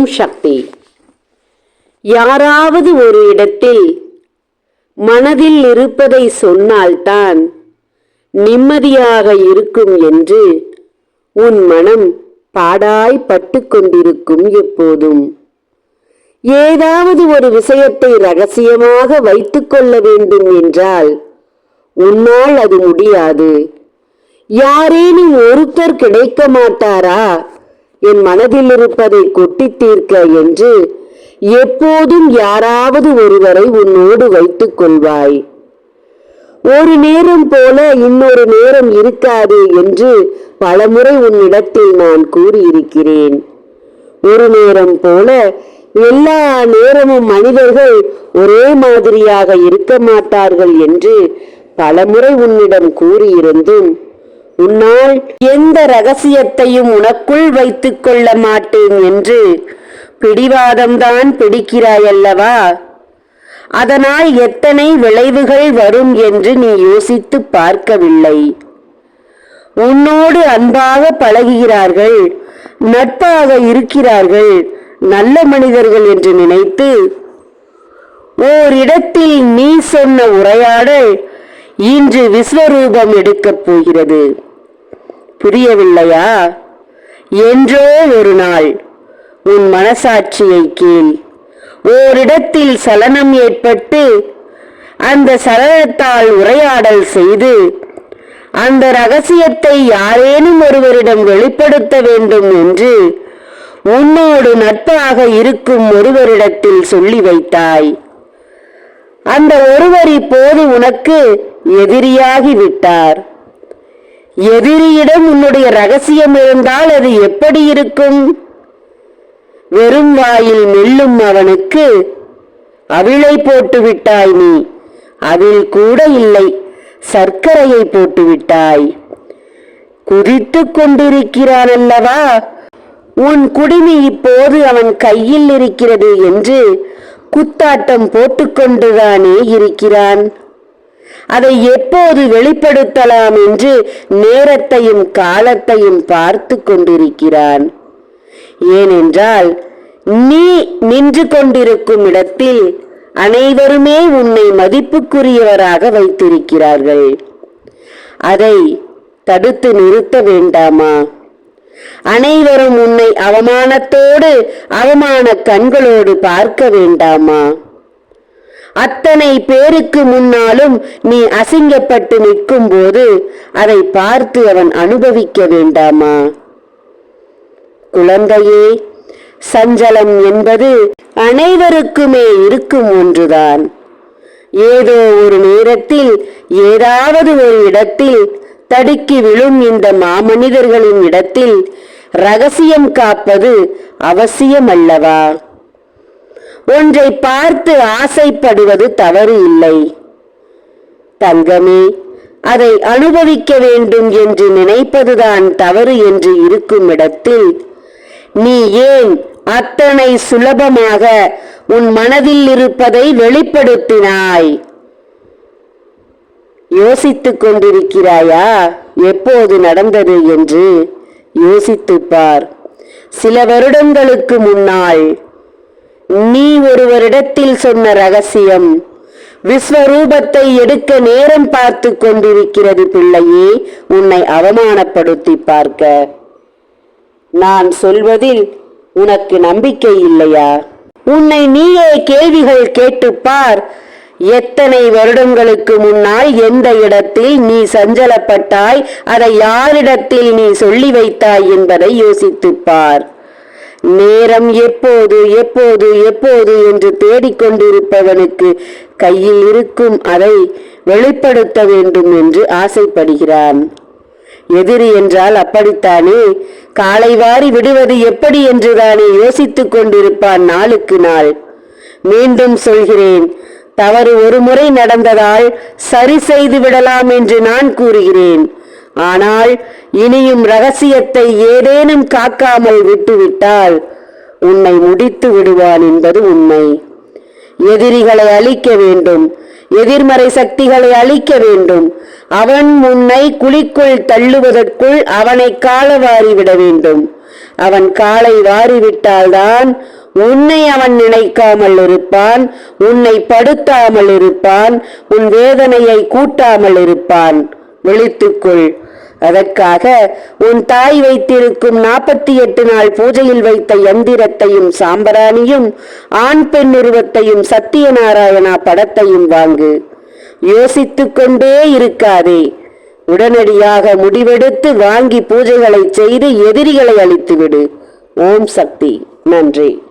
ஓம் சக்தி. யாராவது ஒரு இடத்தில் மனதில் இருப்பதை சொன்னால்தான் நிம்மதியாக இருக்கும் என்று உன் மனம் பாடாய் பட்டு கொண்டிருக்கும் எப்போதும். ஏதாவது ஒரு விஷயத்தை ரகசியமாக வைத்துக்கொள்ள வேண்டும் என்றால் உன்னால் அது முடியாது. யாரேனும் ஒருத்தர் கிடைக்க மாட்டாரா? என் மனதில் இருப்பதை கொட்டி தீர்க்க என்று எப்போதும் யாராவது ஒருவரை உன்னோடு வைத்துக் கொள்வாய். ஒரு நேரம் போல இன்னொரு நேரம் இருக்காது என்று பலமுறை உன்னிடத்தில் நான் கூறியிருக்கிறேன். ஒரு நேரம் போல எல்லா நேரமும் மனிதர்கள் ஒரே மாதிரியாக இருக்க மாட்டார்கள் என்று பலமுறை உன்னிடம் கூறியிருந்தும் உன்னால் எந்த ரகசியத்தையும் உனக்குள் வைத்துக் கொள்ள மாட்டேன் என்று பிடிவாதம்தான் பிடிக்கிறாயல்லவா? அதனால் எத்தனை விளைவுகள் வரும் என்று நீ யோசித்து பார்க்கவில்லை. உன்னோடு அன்பாக பழகுகிறார்கள் நட்பாக இருக்கிறார்கள் நல்ல மனிதர்கள் என்று நினைத்து ஓரிடத்தில் நீ சொன்ன உரையாடல் இன்று விஸ்வரூபம் எடுக்கப் போகிறது. புரியவில்லையா? என்றோ ஒரு நாள் உன் மனசாட்சியை கேள். ஓரிடத்தில் சலனம் ஏற்பட்டு அந்த சலனத்தால் உரையாடல் செய்து அந்த ரகசியத்தை யாரேனும் ஒருவரிடம் வெளிப்படுத்த வேண்டும் என்று உன்னோடு நட்பாக இருக்கும் ஒருவரிடத்தில் சொல்லி வைத்தாய். அந்த ஒருவர் இப்போது உனக்கு எதிரியாகி விட்டார். எதிரியிடம் உன்னுடைய ரகசியம் இருந்தால் அது எப்படி இருக்கும்? வெறும் வாயில் மெல்லும் அவனுக்கு அவிழை போட்டு விட்டாய் நீ. அதில் கூட இல்லை சர்க்கரையை போட்டு விட்டாய் குதித்துக் கொண்டிருக்கிறான் அல்லவா? உன் குடிமி இப்போது அவன் கையில் இருக்கிறது என்று குத்தாட்டம் போட்டுக்கொண்டுதானே இருக்கிறான். அதை எப்போது வெளிப்படுத்தலாம் என்று நேரத்தையும் காலத்தையும் பார்த்து கொண்டிருக்கிறான். ஏனென்றால் நீ நின்று கொண்டிருக்கும் இடத்தில் அனைவருமே உன்னை மதிப்புக்குரியவராக வைத்திருக்கிறார்கள். அதை தடுத்து நிறுத்த வேண்டாமா? அனைவரும் உன்னை அவமானத்தோடு அவமான கண்களோடு பார்க்க வேண்டாமா? அத்தனை பேருக்கு முன்னாலும் நீ அசிங்கப்பட்டு நிற்கும் போது அதை பார்த்து அவன் அனுபவிக்க வேண்டாமா? குழந்தையே சஞ்சலம் என்பது அனைவருக்குமே இருக்கும் ஒன்றுதான். ஏதோ ஒரு நேரத்தில் ஏதாவது ஒரு இடத்தில் தடுக்கி விழும் இந்த மாமனிதர்களின் இடத்தில் ரகசியம் காப்பது அவசியமல்லவா? ஒன்றை பார்த்து ஆசைப்படுவது தவறு இல்லை தங்கமே அதை அனுபவிக்க வேண்டும் என்று நினைப்பதுதான் தவறு என்று இருக்கும் இடத்தில் நீ ஏன் அத்தனை சுலபமாக உன் மனதில் இருப்பதை வெளிப்படுத்தினாய்? யோசித்துக் கொண்டிருக்கிறாயா? எப்போது நடந்தது என்று யோசித்துப் பார். சில வருடங்களுக்கு முன்னால் நீ ஒருவரிடத்தில் சொன்ன ரகசியம். விஸ்வரூபத்தை எடுக்க நேரம் பார்த்து கொண்டிருக்கிறது பிள்ளையே உன்னை அவமானப்படுத்தி பார்க்க. நான் சொல்வதில் உனக்கு நம்பிக்கை இல்லையா? உன்னை நீயே கேள்விகள் கேட்டுப்பார் எத்தனை வருடங்களுக்கு முன்னால் எந்த இடத்தில் நீ சஞ்சலப்பட்டாய் அதை யாரிடத்தில் நீ சொல்லி வைத்தாய் என்பதை யோசித்துப் பார். நேரம் எப்போது எப்போது எப்போது என்று தேடிக்கொண்டிருப்பவனுக்கு கையில் இருக்கும் அதை வெளிப்படுத்த வேண்டும் என்று ஆசைப்படுகிறான். எதிரி என்றால் அப்படித்தானே? காலை வாரி விடுவது எப்படி என்றுதானே யோசித்துக் கொண்டிருப்பான் நாளுக்கு நாள். மீண்டும் சொல்கிறேன் தவறு ஒரு முறை நடந்ததால் சரி செய்து விடலாம் என்று நான் கூறுகிறேன். ஆனால் இனியும் ரகசியத்தை ஏதேனும் காக்காமல் விட்டுவிட்டால் உன்னை முடித்து விடுவான் என்பது உண்மை. எதிரிகளை அழிக்க வேண்டும் எதிர்மறை சக்திகளை அழிக்க வேண்டும். அவன் உன்னை குழிக்குள் தள்ளுவதற்குள் அவனை கால வாரிவிட வேண்டும். அவன் காலை வாரிவிட்டால்தான் உன்னை அவன் நினைக்காமல் இருப்பான் உன்னை படுத்தாமல் இருப்பான் உன் வேதனையை கூட்டாமல் இருப்பான். விழித்துக்கொள் அதற்காக உன் தாய் வைத்திருக்கும் நாற்பத்தி எட்டு நாள் பூஜையில் வைத்த யந்திரத்தையும் சாம்பராணியும் ஆண் பெண் உருவத்தையும் சத்தியநாராயணா படத்தையும் வாங்கு. யோசித்துக்கொண்டே இருக்காதே. உடனடியாக முடிவெடுத்து வாங்கி பூஜைகளை செய்து எதிரிகளை அழித்துவிடு. ஓம் சக்தி. நன்றி.